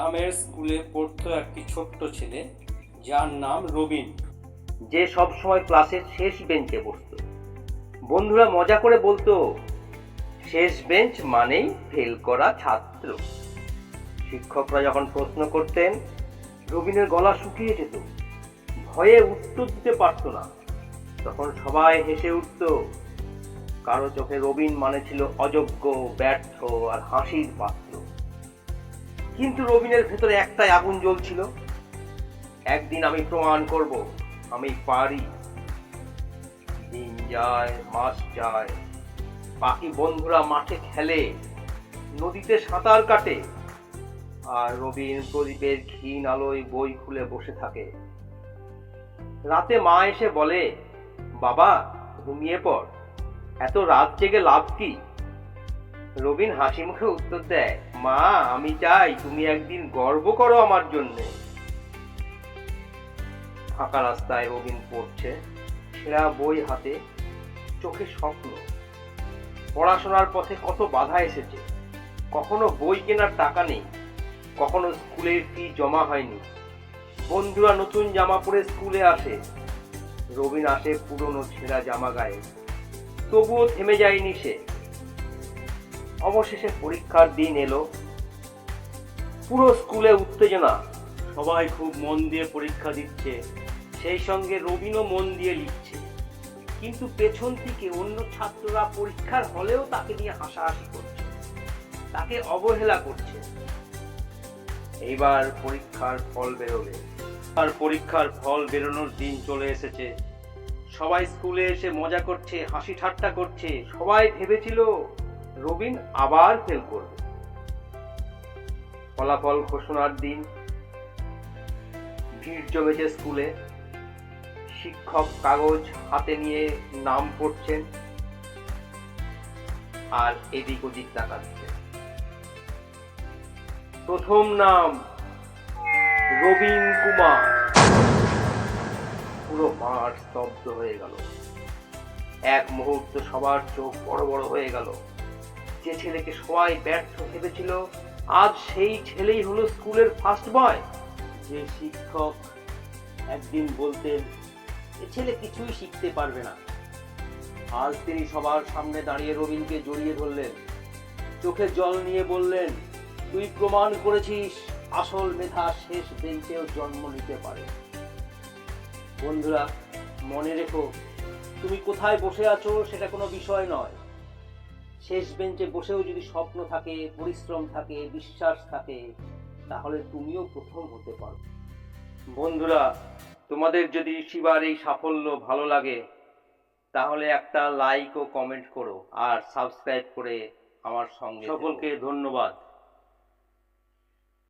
গ্রামের স্কুলে পড়তো একটি ছোট্ট ছেলে, যার নাম রবিন। যে সব সময় ক্লাসের শেষ বেঞ্চে বসতো। বন্ধুরা মজা করে বলতো, শেষ বেঞ্চ মানেই ফেল করা ছাত্র। শিক্ষকরা যখন প্রশ্ন করতেন, রবিনের গলা শুকিয়ে যেত। ভয়ে উত্তর দিতে পারতো না। তখন সবাই হেসে উঠত, কারও চোখে রবিন মানে ছিল অযোগ্য, ব্যর্থ আর হাসির পাত্র। কিন্তু রবিনের ভেতরে একটাই আগুন জ্বলছিল। একদিন আমি প্রমাণ করব, আমি পারি। দিন যায়, মাস যায়। বাকি বন্ধুরা মাঠে খেলে, নদীতে সাঁতার কাটে, আর রবিন প্রদীপের ক্ষীণ আলোয় বই খুলে বসে থাকে। রাতে মা এসে বলে, বাবা, ঘুমিয়ে পড়। এত রাত জেগে লাভ কি? রবিন হাসি মুখে উত্তর দেয়, মা, আমি চাই তুমি একদিন গর্ব করো আমার জন্য। ফাঁকা রাস্তায় রবিন পড়ছে ছেঁড়া বই হাতে চোখে স্বপ্ন। পড়াশোনার পথে কত বাধা এসেছে। কখনো বই কেনার টাকা নেই, কখনো স্কুলের ফি জমা হয়নি। বন্ধুরা নতুন জামা পরে স্কুলে আসে। রবিন আসে পুরনো ছেঁড়া জামা গায়ে। তবুও থেমে যায়নি সে। অবশেষে পরীক্ষার দিন এলো। পুরো স্কুলে উত্তেজনা। সবাই খুব মন দিয়ে পরীক্ষা দিচ্ছে। সেই সঙ্গে রবিনও মন দিয়ে লিখছে। কিন্তু পেছন থেকে অন্য ছাত্ররা পরীক্ষার হলেও তাকে নিয়ে হাসাহাসি করছে। তাকে অবহেলা করছে। এইবার পরীক্ষার ফল বেরোবে। আর পরীক্ষার ফল বেরোনোর দিন চলে এসেছে। সবাই স্কুলে এসে মজা করছে, হাসি ঠাট্টা করছে। সবাই ভেবেছিল রবিন আবার ফেল করবে। ফলাফল ঘোষণার দিন, ভিড় জমেছে স্কুলে শিক্ষক কাগজ হাতে নিয়ে নাম পড়ছেন, আর এদিক ওদিক তাকাচ্ছে প্রথম নাম, রবীন কুমার। পুরো মাঠ স্তব্ধ হয়ে গেল। এক মুহূর্ত সবার চোখ বড় বড় হয়ে গেল। যে ছেলেকে সবাই ব্যর্থ ভেবেছিল, আজ সেই ছেলেই হলো স্কুলের ফার্স্ট বয় যে শিক্ষক একদিন বলতেন, এ ছেলে কিছুই শিখতে পারবে না। আজ তিনি সবার সামনে দাঁড়িয়ে রবিনকে জড়িয়ে ধরলেন। চোখে জল নিয়ে বললেন, তুই প্রমাণ করেছিস, আসল মেধা শেষ বেঞ্চেও জন্ম নিতে পারে। বন্ধুরা, মনে রেখো, তুমি কোথায় বসে আছো সেটা কোনো বিষয় নয়। শেষ বেঞ্চে বসেও যদি স্বপ্ন থাকে পরিশ্রম থাকে বিশ্বাস থাকে তাহলে তুমিও প্রথম হতে পারো। বন্ধুরা তোমাদের যদি শিবার এই সাফল্য ভালো লাগে তাহলে একটা লাইক ও কমেন্ট করো আর সাবস্ক্রাইব করে আমার সঙ্গে সকলকে ধন্যবাদ।